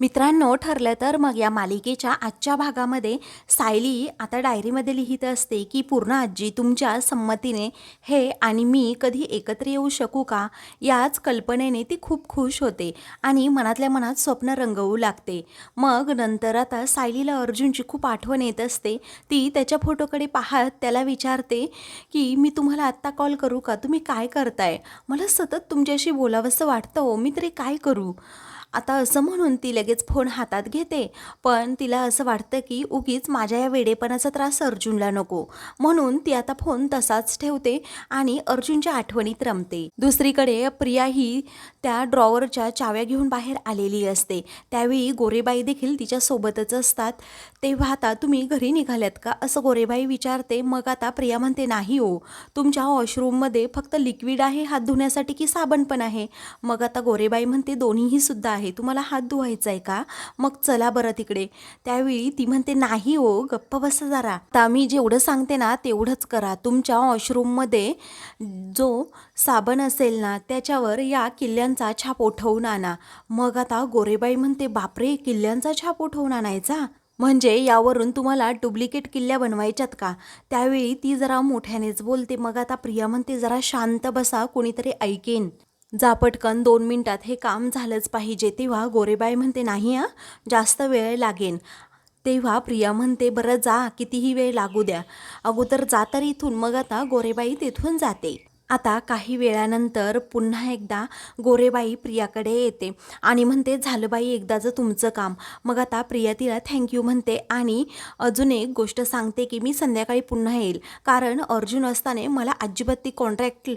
मित्रांनो ठरलं तर मग या मालिकेच्या आजच्या भागामध्ये सायली आता डायरीमध्ये लिहित असते की पूर्ण आजी तुमच्या संमतीने हे आणि मी कधी एकत्र येऊ शकू का? याच कल्पनेने ती खूप खुश होते आणि मनातल्या मनात स्वप्न रंगवू लागते. मग नंतर आता सायलीला अर्जुनची खूप आठवण येत असते. ती त्याच्या फोटोकडे पाहत त्याला विचारते की मी तुम्हाला आत्ता कॉल करू का? तुम्ही काय करताय? मला सतत तुमच्याशी बोलावंसं वाटतं हो. मी तरी काय करू? आता असं म्हणून ती लगेच फोन हातात घेते. पण तिला असं वाटतं की उगीच माझ्या या वेडेपणाचा त्रास अर्जुनला नको. म्हणून ती आता फोन तसाच ठेवते आणि अर्जुनच्या आठवणीत रमते. दुसरीकडे प्रिया ही त्या ड्रॉवरच्या चाव्या घेऊन बाहेर आलेली असते. त्यावेळी गोरेबाई देखील तिच्या सोबतच असतात. तेव्हा आता तुम्ही घरी निघाल्यात का? असं गोरेबाई विचारते. मग आता प्रिया म्हणते नाही हो. तुमच्या वॉशरूममध्ये फक्त लिक्विड आहे. हात धुण्यासाठी की साबण पण आहे? मग आता गोरेबाई म्हणते दोन्हीही सुद्धा आहे. तुम्हाला हात धुवायचा आहे का? मग चला बरं तिकडे. त्यावेळी ती म्हणते नाही हो गप्प बसा जरा. आता मी जेवढं सांगते ना तेवढंच करा. तुमच्या वॉशरूममध्ये जो साबण असेल ना त्याच्यावर या किल्ल्यांचा छाप उठवून आणा. मग आता गोरेबाई म्हणते बापरे किल्ल्यांचा छाप उठवून आणायचा? म्हणजे यावरून तुम्हाला डुप्लिकेट किल्ल्या बनवायच्यात का? त्यावेळी ती जरा मोठ्यानेच बोलते. मग आता प्रिया म्हणते जरा शांत बसा कोणीतरी ऐकेन. जा पटकन दोन मिनटात हे काम झालंच पाहिजे. तेव्हा गोरेबाई म्हणते नाही आ जास्त वेळ लागेन. तेव्हा प्रिया म्हणते बरं जा कितीही वेळ लागू द्या. अगोदर जा तर इथून मग आता गोरेबाई तिथून जाते. आता काही वेळानंतर पुन्हा एकदा गोरेबाई प्रियाकडे येते आणि म्हणते झालं बाई एकदाचं तुमचं काम. मग आता प्रिया तिला थँक्यू म्हणते आणि अजून एक गोष्ट सांगते की मी संध्याकाळी पुन्हा येईल. कारण अर्जुन असताना मला अजिबात ती कॉन्ट्रॅक्ट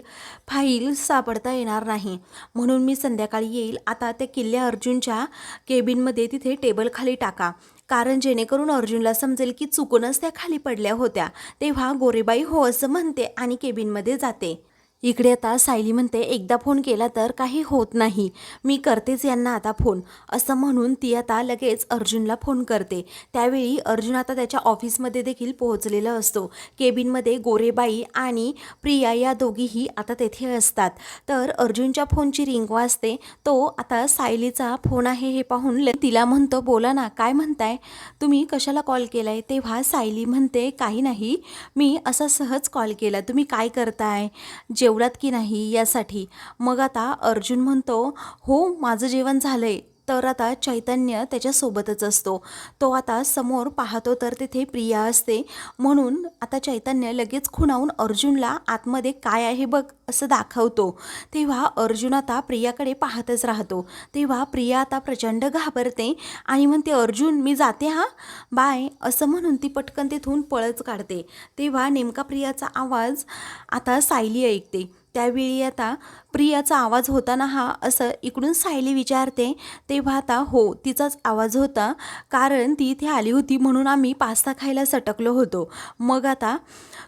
फाईल सापडता येणार नाही. म्हणून मी संध्याकाळी येईल. आता त्या किल्ल्या अर्जुनच्या केबिनमध्ये तिथे टेबल खाली टाका. कारण जेणेकरून अर्जुनला समजेल की चुकूनच त्या खाली पडल्या होत्या. तेव्हा गोरेबाई हो असं म्हणते आणि केबिनमध्ये जाते. इकडे आता सायली म्हणते एकदा फोन केला तर काही होत नाही. मी करतेच यांना आता फोन. असं म्हणून ती आता लगेच अर्जुनला फोन करते. त्यावेळी अर्जुन आता त्याच्या ऑफिसमध्ये देखील पोहोचलेला असतो. केबिनमध्ये गोरेबाई आणि प्रिया या दोघीही आता तेथे असतात. तर अर्जुनच्या फोनची रिंग वाजते. तो आता सायलीचा फोन आहे हे पाहून तिला म्हणतो बोला ना काय म्हणताय? तुम्ही कशाला कॉल केला आहे तेव्हा सायली म्हणते काही नाही. मी असा सहज कॉल केला. तुम्ही काय करताय? जे जेवलात की नाही यासाठी? मग आता अर्जुन म्हणतो हो माझं जेवण झालं आहे तर आता चैतन्य त्याच्यासोबतच असतो. तो आता समोर पाहतो तर तिथे प्रिया असते. म्हणून आता चैतन्य लगेच खुणावून अर्जुनला आतमध्ये काय आहे बघ असं दाखवतो. तेव्हा अर्जुन आता प्रियाकडे पाहतच राहतो. तेव्हा प्रिया आता प्रचंड घाबरते आणि म्हणते अर्जुन मी जाते हा? बाय. असं म्हणून ती पटकन तिथून पळच काढते. तेव्हा नेमका प्रियाचा आवाज आता सायली ऐकते. त्यावेळी आता प्रियाचा आवाज होता ना हा असं इकडून सायली विचारते. तेव्हा आता हो तिचाच आवाज होता कारण ती इथे आली होती म्हणून आम्ही पास्ता खायला सटकलो होतो. मग आता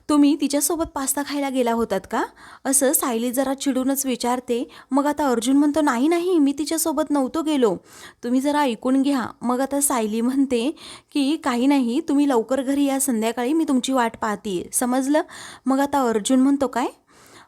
तुम्ही तिच्यासोबत पास्ता खायला गेला होतात का? असं सायली जरा चिडूनच विचारते मग आता अर्जुन म्हणतो नाही नाही मी तिच्यासोबत नव्हतो गेलो. तुम्ही जरा ऐकून घ्या. मग आता सायली म्हणते की काही नाही तुम्ही लवकर घरी या संध्याकाळी मी तुमची वाट पाहते समजलं? मग आता अर्जुन म्हणतो काय?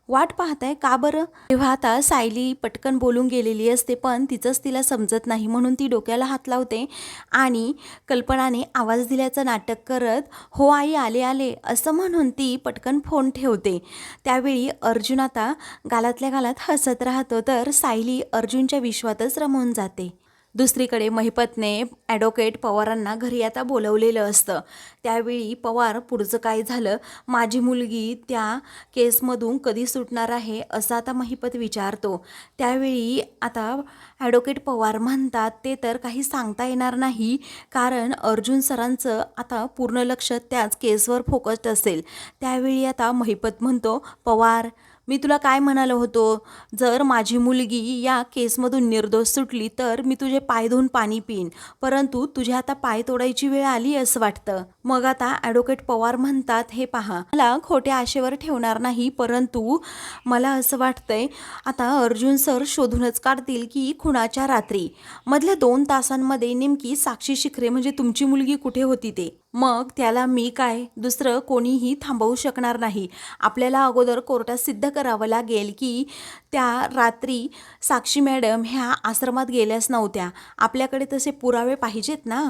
वाट पाहताय? का बरं? तेव्हा आता सायली पटकन बोलून गेलेली असते पण तिचंच तिला समजत नाही म्हणून ती डोक्याला हात लावते आणि कल्पनाने आवाज दिल्याचं नाटक करत हो आई आले आले असं म्हणून ती पटकन फोन ठेवते. त्यावेळी अर्जुन आता गालातल्या गालात हसत राहतो तर सायली अर्जुनच्या विश्वातच रमवून जाते. दुसरीकडे महिपतने ॲडव्होकेट पवारांना घरी आता बोलवलेलं असतं. त्यावेळी पवार पुढचं काय झालं? माझी मुलगी त्या केसमधून कधी सुटणार आहे? असं आता महिपत विचारतो. त्यावेळी आता ॲडव्होकेट पवार म्हणतात ते तर काही सांगता येणार नाही. कारण अर्जुन सरांचं आता पूर्ण लक्ष त्याच केसवर फोकस्ड असेल. त्यावेळी आता महिपत म्हणतो पवार मी तुला काय म्हणालो होतो? जर माझी मुलगी या केसमधून निर्दोष सुटली तर मी तुझे पाय धुवून पाणी पिईन. परंतु तुझ्या आता पाय तोडायची वेळ आली असं वाटतं. मग आता ॲडव्होकेट पवार म्हणतात हे पहा मला खोट्या आशेवर ठेवणार नाही परंतु मला असं वाटतंय आता अर्जुन सर शोधूनच काढतील की खुणाच्या रात्री. मधल्या दोन तासांमध्ये नेमकी साक्षी शिखरे म्हणजे तुमची मुलगी कुठे होती ते? मग त्याला मी काय? दुसरं कोणीही थांबवू शकणार नाही. आपल्याला अगोदर कोर्टात सिद्ध करावं लागेल की त्या रात्री साक्षी मॅडम ह्या आश्रमात गेल्याच नव्हत्या. आपल्याकडे तसे पुरावे पाहिजेत ना?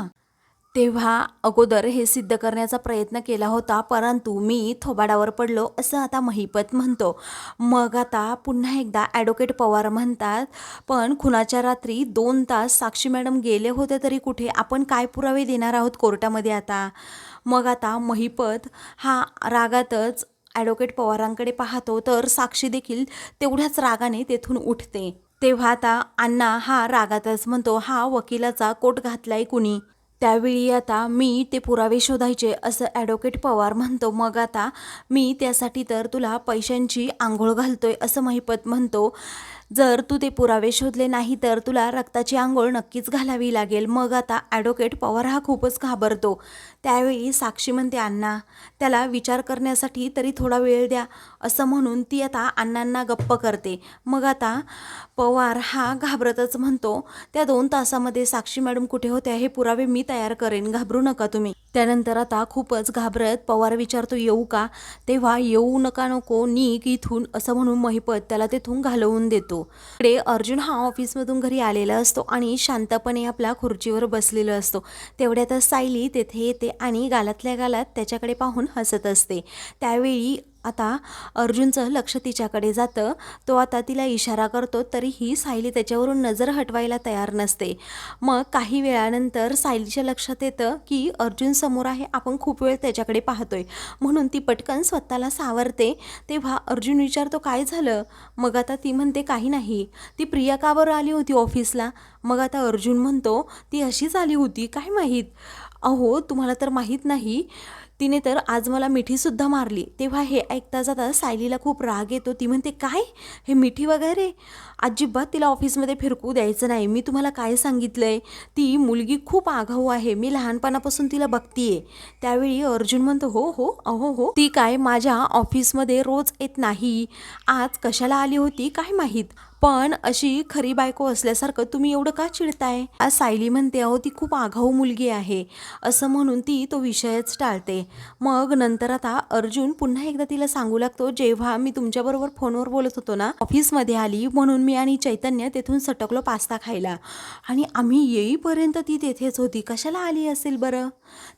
तेव्हा अगोदर हे सिद्ध करण्याचा प्रयत्न केला होता परंतु मी थोबाडावर पडलो असं आता महिपत म्हणतो. मग आता पुन्हा एकदा ॲडव्होकेट पवार म्हणतात पण खुनाच्या रात्री दोन तास साक्षी मॅडम गेले होते तरी कुठे? आपण काय पुरावे देणार आहोत कोर्टामध्ये आता? मग आता महिपत हा रागातच ॲडव्होकेट पवारांकडे पाहतो तर साक्षी देखील तेवढ्याच रागाने तेथून उठते. तेव्हा आता अण्णा हा रागातच म्हणतो हा वकिलाचा कोट घातलाय कुणी? त्यावेळी आता मी ते पुरावे शोधायचे असं ॲडव्होकेट पवार म्हणतो. मग आता मी त्यासाठी तर तुला पैशांची आंघोळ घालतोय असं महिपत म्हणतो. जर तू ते पुरावे शोधले नाही तर तुला रक्ताची आंघोळ नक्कीच घालावी लागेल. मग आता ॲडव्होकेट पवार हा खूपच घाबरतो. त्यावेळी साक्षी म्हणते अण्णा त्याला विचार करण्यासाठी तरी थोडा वेळ द्या. असं म्हणून ती आता अण्णांना गप्प करते. मग आता पवार हा घाबरतच म्हणतो त्या दोन तासामध्ये साक्षी मॅडम कुठे होत्या हे पुरावे मी तयार करेन. घाबरू नका तुम्ही. त्यानंतर आता खूपच घाबरत पवार विचारतो येऊ का? तेव्हा येऊ नका नको नीक इथून असं म्हणून महिपत त्याला तेथून घालवून देतो. इकडे अर्जुन हा ऑफिसमधून घरी आलेला असतो आणि शांतपणे आपल्या खुर्चीवर बसलेला असतो. तेवढ्यातच सायली तेथे येते आणि गालातल्या गालात त्याच्याकडे पाहून हसत असते. त्यावेळी आता अर्जुनचं लक्ष तिच्याकडे जातं. तो आता तिला इशारा करतो तरीही सायली त्याच्यावरून नजर हटवायला तयार नसते. मग काही वेळानंतर सायलीच्या लक्षात येतं की अर्जुन समोर आहे आपण खूप वेळ त्याच्याकडे पाहतोय. म्हणून ती पटकन स्वतःला सावरते. तेव्हा अर्जुन विचारतो काय झालं? मग आता ती म्हणते काही नाही. ती प्रिया का बरं आली होती ऑफिसला? मग आता अर्जुन म्हणतो ती अशीच आली होती काय माहीत? अहो तुम्हाला तर माहीत नाही. तिने तर आज मला मिठीसुद्धा मारली. तेव्हा हे ऐकता जाता सायलीला खूप राग येतो. ती म्हणते काय? हे मिठी वगैरे? अजिबात तिला ऑफिसमध्ये फिरकू द्यायचं नाही. मी तुम्हाला काय सांगितलं आहे ती मुलगी खूप आघाऊ आहे. मी लहानपणापासून तिला बघतीये. त्यावेळी अर्जुन म्हणतो हो हो अहो हो. ती काय माझ्या ऑफिसमध्ये रोज येत नाही? आज कशाला आली होती? काय माहीत? पण अशी खरी बायको असल्यासारखं तुम्ही एवढं का चिडताय? आज सायली म्हणते अहो ती खूप आघाऊ मुलगी आहे. असं म्हणून ती तो विषयच टाळते. मग नंतर आता अर्जुन पुन्हा एकदा तिला सांगू लागतो जेव्हा मी तुमच्याबरोबर फोनवर बोलत होतो ना ऑफिसमध्ये आली म्हणून मी आणि चैतन्य तेथून सटकलो पास्ता खायला. आणि आम्ही येईपर्यंत ती तेथेच होती. कशाला आली असेल बरं?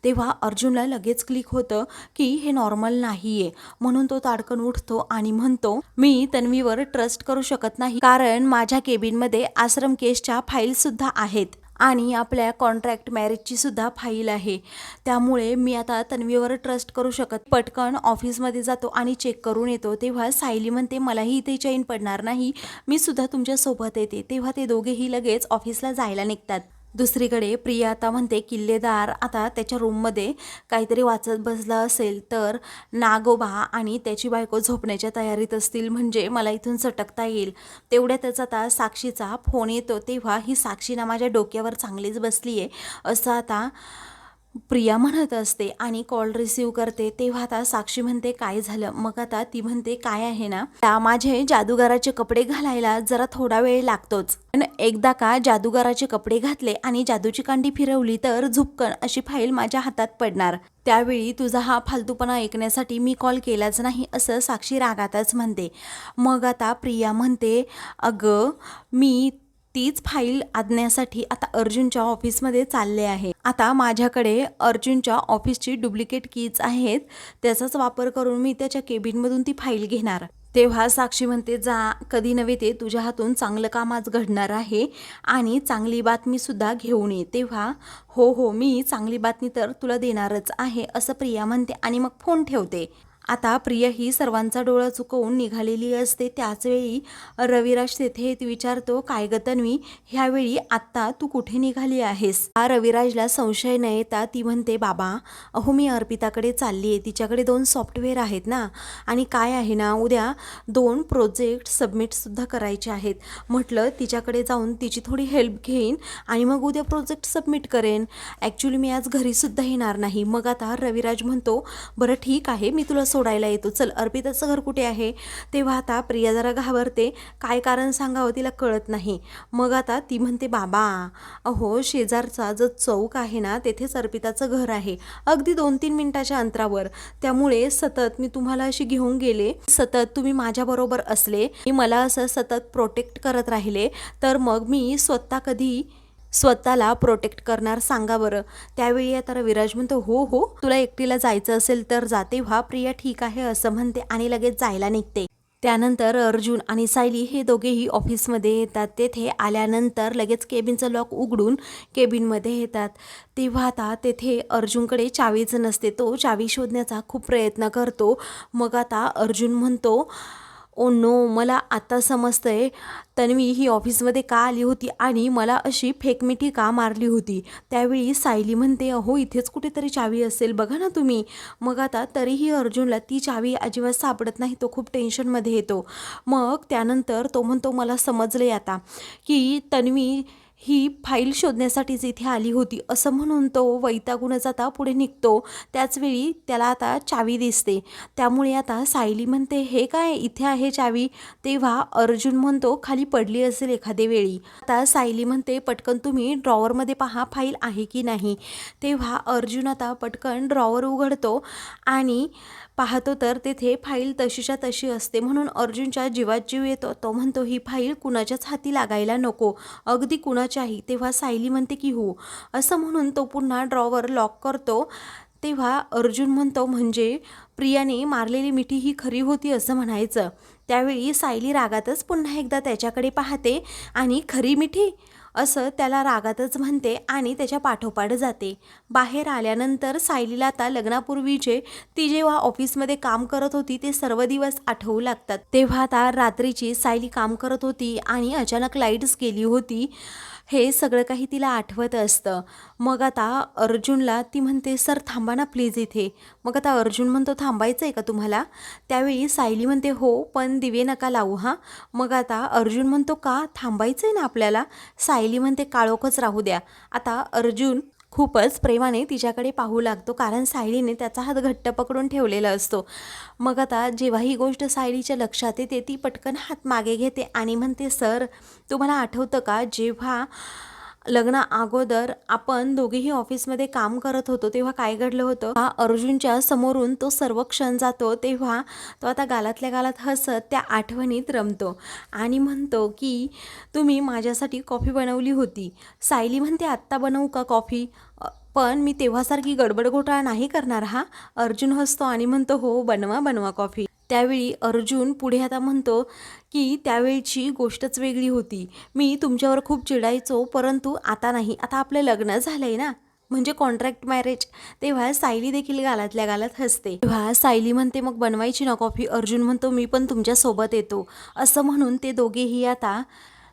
तेव्हा अर्जुनला लगेच क्लिक होतं की हे नॉर्मल नाही आहे म्हणून तो ताडकन उठतो आणि म्हणतो मी तन्वीवर ट्रस्ट करू शकत नाही कारण माझ्या केबिनमध्ये आश्रम केसच्या फाईलसुद्धा आहेत आणि आपल्या कॉन्ट्रॅक्ट मॅरेजची सुद्धा फाईल आहे. त्यामुळे मी आता तन्वीवर ट्रस्ट करू शकत पटकन ऑफिसमध्ये जातो आणि चेक करून येतो. तेव्हा सायली म्हणते मलाही इथे चैन पडणार नाही. मी सुद्धा तुमच्यासोबत येते. तेव्हा ते दोघेही लगेच ऑफिसला जायला निघतात. दुसरीकडे प्रिया आता म्हणते किल्लेदार आता त्याच्या रूममध्ये काहीतरी वाचत बसला असेल तर नागोबा आणि त्याची बायको झोपण्याच्या तयारीत असतील. म्हणजे मला इथून सटकता येईल. तेवढ्यातच आता साक्षीचा फोन येतो. तेव्हा ही साक्षी ना माझ्या डोक्यावर चांगलीच बसली आहे असं आता प्रिया म्हणत असते आणि कॉल रिसीव करते. तेव्हा आता साक्षी म्हणते काय झालं? मग आता ती म्हणते काय आहे ना त्या माझे जादूगाराचे कपडे घालायला जरा थोडा वेळ लागतोच. एकदा का जादूगाराचे कपडे घातले आणि जादूची कांडी फिरवली तर झुपकण अशी फाईल माझ्या हातात पडणार. त्यावेळी तुझा हा फालतूपणा ऐकण्यासाठी मी कॉल केलाच नाही असं साक्षी रागातच म्हणते. मग आता प्रिया म्हणते अगं मी तीच फाईल आणण्यासाठी आता अर्जुनच्या ऑफिसमध्ये चालले आहे. आता माझ्याकडे अर्जुनच्या ऑफिसची डुप्लिकेट कीज आहेत त्याचाच वापर करून मी त्याच्या केबिनमधून ती फाईल घेणार. तेव्हा साक्षी म्हणते जा कधी नव्हे ते तुझ्या हातून चांगलं काम आज घडणार आहे आणि चांगली बातमीसुद्धा घेऊन ये. तेव्हा हो हो मी चांगली बातमी तर तुला देणारच आहे असं प्रिया म्हणते आणि मग फोन ठेवते. आता प्रिया ही सर्वांचा डोळा चुकवून निघालेली असते. त्याचवेळी रविराज तेथे विचारतो काय ग तन्वी ह्यावेळी आत्ता तू कुठे निघाली आहेस? हा रविराजला संशय न येता ती म्हणते बाबा अहो मी अर्पिताकडे चालली आहे. तिच्याकडे दोन सॉफ्टवेअर आहेत ना. आणि काय आहे ना उद्या दोन प्रोजेक्ट सबमिटसुद्धा करायचे आहेत. म्हटलं तिच्याकडे जाऊन तिची थोडी हेल्प घेईन आणि मग उद्या प्रोजेक्ट सबमिट करेन. ॲक्च्युली मी आज घरीसुद्धा येणार नाही. मग आता रविराज म्हणतो बरं ठीक आहे. मी तुला सोडायला येतो. चल अर्पिताचं घर कुठे आहे? तेव्हा आता प्रिया जरा घाबरते. काय कारण सांगावं तिला कळत नाही. मग आता ती म्हणते बाबा अहो शेजारचा जो चौक आहे ना तेथेच अर्पिताचं घर आहे. अगदी दोन तीन मिनिटाच्या अंतरावर. त्यामुळे सतत मी तुम्हाला अशी घेऊन गेले. सतत तुम्ही माझ्याबरोबर असले. मी मला असं सतत प्रोटेक्ट करत राहिले. तर मग मी स्वतः कधी स्वतःला प्रोटेक्ट करणार सांगा बरं. त्यावेळी आता विराज म्हणतो हो हो तुला एकटीला जायचं असेल तर जाते व्हा प्रिया ठीक आहे असं म्हणते आणि लगेच जायला निघते. त्यानंतर अर्जुन आणि सायली हे दोघेही ऑफिसमध्ये येतात. तेथे आल्यानंतर लगेच केबिनचं लॉक उघडून केबिनमध्ये येतात. तेव्हा आता तेथे अर्जुनकडे चावीच नसते. तो चावी शोधण्याचा खूप प्रयत्न करतो. मग आता अर्जुन म्हणतो ओ नो मला आता आहे तन्वी ही ऑफिसमध्ये का आली होती आणि मला अशी फेकमिठी का मारली होती? त्यावेळी सायली म्हणते अहो इथेच कुठेतरी चावी असेल बघा ना तुम्ही. मग आता तरीही अर्जुनला ती चावी अजिबात सापडत नाही तो खूप टेन्शनमध्ये येतो. मग त्यानंतर तो म्हणतो मला समजले आता की तन्वी ही फाईल शोधण्यासाठीच इथे आली होती असं म्हणून तो वैतागूनच आता पुढे निघतो. त्याचवेळी त्याला आता चावी दिसते. त्यामुळे आता सायली म्हणते हे काय? इथे आहे चावी. तेव्हा अर्जुन म्हणतो खाली पडली असेल एखाद्या वेळी. आता सायली म्हणते पटकन तुम्ही ड्रॉवरमध्ये पहा फाईल आहे की नाही. तेव्हा अर्जुन आता पटकन ड्रॉवर उघडतो आणि पाहतो तर तेथे फाईल तशीच्या तशी असते. म्हणून अर्जुनच्या जीवात जीव येतो. तो म्हणतो ही फाईल कुणाच्याच हाती लागायला नको. अगदी कुणाच्याही. तेव्हा सायली म्हणते की हो. असं म्हणून तो पुन्हा ड्रॉवर लॉक करतो. तेव्हा अर्जुन म्हणतो म्हणजे प्रियाने मारलेली मिठी ही खरी होती असं म्हणायचं. त्यावेळी सायली रागातच पुन्हा एकदा त्याच्याकडे पाहते आणि खरी मिठी असं त्याला रागातच म्हणते आणि त्याच्या पाठोपाठ जाते. बाहेर आल्यानंतर सायलीला आता लग्नापूर्वीचे ती जेव्हा ऑफिसमध्ये काम करत होती ते सर्व दिवस आठवू लागतात. तेव्हा आता रात्रीची सायली काम करत होती आणि अचानक लाईट्स गेली होती. हे सगळं काही तिला आठवत असतं. मग आता अर्जुनला ती म्हणते सर थांबा ना प्लीज इथे. मग आता अर्जुन म्हणतो थांबायचं आहे का तुम्हाला? त्यावेळी सायली म्हणते हो पण दिवे नका लावू हां. मग आता अर्जुन म्हणतो का? थांबायचं आहे ना आपल्याला? साय सायली म्हणते काळोखच राहू द्या. आता अर्जुन खूपच प्रेमाने तिच्याकडे पाहू लागतो कारण सायलीने त्याचा हात घट्ट पकडून ठेवलेला असतो. मग आता जेव्हा ही गोष्ट सायलीच्या लक्षात येते ती पटकन हात मागे घेते आणि म्हणते सर तुम्हाला आठवतं का जेव्हा लग्ना अगोदर आपण दोघेही ऑफिसमध्ये काम करत होतो तेव्हा काय घडलं होतं? हा अर्जुनच्या समोरून तो सर्व क्षण जातो तेव्हा तो आता गालातल्या गालात हसत त्या आठवणीत रमतो आणि म्हणतो की तुम्ही माझ्यासाठी कॉफी बनवली होती. सायली म्हणते आत्ता बनवू का कॉफी? पण मी तेव्हासारखी गडबड घोटाळा नाही करणार हा. अर्जुन हसतो आणि म्हणतो हो बनवा बनवा कॉफी. त्यावेळी अर्जुन पुढे आता म्हणतो की त्यावेळची गोष्टच वेगळी होती. मी तुमच्यावर खूप चिडायचो परंतु आता नाही. आता आपलं लग्न झालं आहे ना? म्हणजे कॉन्ट्रॅक्ट मॅरेज तेव्हा सायली देखील गालातल्या गालात हसते. तेव्हा सायली म्हणते मग बनवायची ना कॉफी अर्जुन म्हणतो मी पण तुमच्यासोबत येतो. असं म्हणून ते दोघेही आता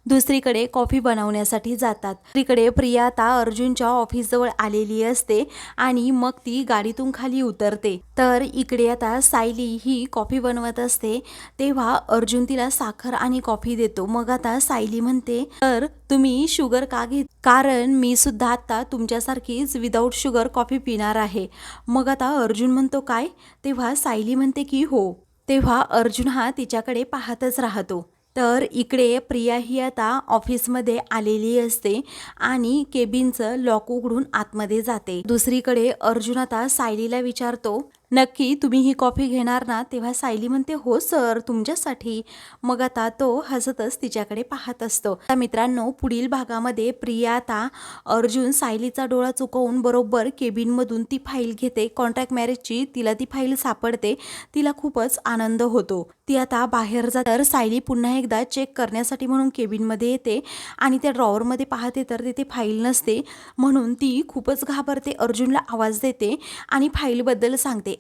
दुसरीकडे कॉफी बनवण्यासाठी जातात. दुसरीकडे प्रिया आता अर्जुनच्या ऑफिसजवळ आलेली असते आणि मग ती गाडीतून खाली उतरते. तर इकडे आता सायली ही कॉफी बनवत असते. तेव्हा अर्जुन तिला साखर आणि कॉफी देतो. मग आता सायली म्हणते तर तुम्ही शुगर का घेत? कारण मी सुद्धा आता तुमच्यासारखीच विदाऊट शुगर कॉफी पिणार आहे. मग आता अर्जुन म्हणतो काय? तेव्हा सायली म्हणते की हो. तेव्हा अर्जुन हा तिच्याकडे पाहतच राहतो. तर इकडे प्रिया ही आता ऑफिसमध्ये आलेली असते आणि केबिनचं लॉक उघडून आतमध्ये जाते. दुसरीकडे अर्जुन आता सायलीला विचारतो नक्की तुम्ही ही कॉफी घेणार ना तेव्हा सायली म्हणते हो सर तुमच्यासाठी. मग आता तो हसतच तिच्याकडे पाहत असतो. त्या मित्रांनो पुढील भागामध्ये प्रिया आता अर्जुन सायलीचा डोळा चुकवून बरोबर केबिनमधून ती फाईल घेते. कॉन्ट्रॅक्ट मॅरेजची तिला ती फाईल सापडते. तिला खूपच आनंद होतो. ती आता बाहेर जात. तर सायली पुन्हा एकदा चेक करण्यासाठी म्हणून केबिनमध्ये येते आणि त्या ड्रॉवरमध्ये पाहते तर तिथे फाईल नसते. म्हणून ती खूपच घाबरते. अर्जुनला आवाज देते आणि फाईलबद्दल सांगते.